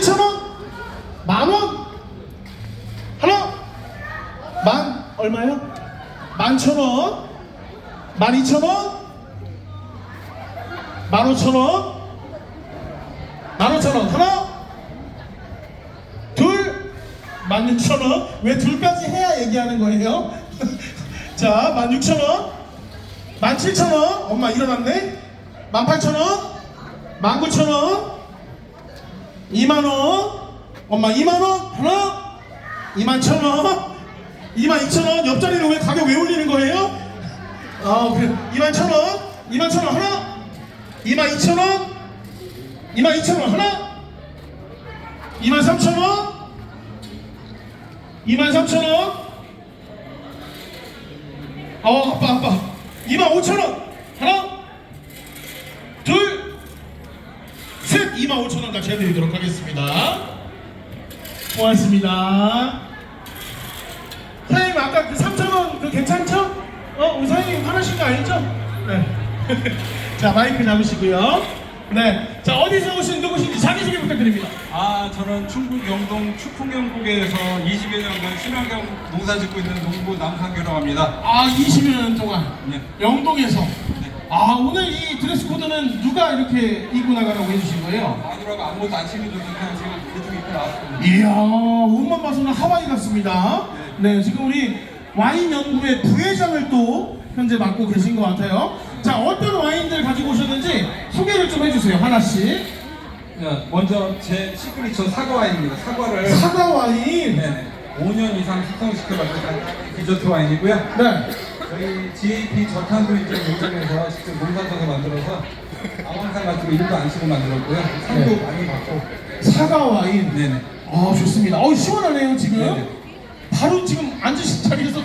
7,000원? 만 원? 하나? 만 얼마요? 만 천 원? 만 이천 원? 만 오천 원? 만 오천 원 하나? 둘? 만 육천 원? 왜 둘까지 해야 얘기하는 거예요? 자, 만 육천 원? 만 칠천 원? 엄마 일어났네? 만 팔천 원? 만 구천 원? 2만원? 엄마 2만원? 하나? 2만 천원? 2만 2천원? 옆자리는 왜 가격 왜 올리는 거예요? 아, 그래. 2만 천원? 2만 천원 하나? 2만 2천원? 2만 2천원 하나? 2만 3천원? 2만 3천원? 어, 아빠, 아빠. 2만 5천원? 하나? 25,000원 같이 해드리도록 하겠습니다. 고맙습니다. 사장님 아까 그 3,000원 그 괜찮죠? 어, 우리 사장님 화나신 거 아니죠? 네. 자, 마이크 남으시고요. 네. 자, 어디서 오신 누구신지 자기소개 부탁드립니다. 아, 저는 충북 영동 축풍경북에서 20여 년간 친환경 농사 짓고 있는 농부 남상규라고 합니다. 아, 20여 년 동안 네. 영동에서 아 오늘 이 드레스 코드는 누가 이렇게 입고 나가라고 해주신 거예요? 마누라가 아무것도 안 챙겨줘서 그냥 제가 대충 입고 나왔습니다. 이야, 옷만 봐서는 하와이 같습니다. 네, 지금 우리 와인 연구의 부회장을 또 현재 맡고 계신 것 같아요. 자, 어떤 와인들 가지고 오셨는지 소개를 좀 해주세요, 하나씩. 네, 먼저 제 시그니처 사과 와인입니다. 사과를 사과 와인. 네, 5년 이상 숙성시켜 만든 디저트 와인이고요. 네. 저희 GAP 저탄소 인증 공장에서 직접 농산져서 만들어서 아황산 같은 거 이름도 안 쓰고 만들었고요. 상도 네. 많이 받고. 사과 와인. 네네. 아, 좋습니다. 어, 시원하네요, 지금. 네네. 바로 지금 앉으신 자리에서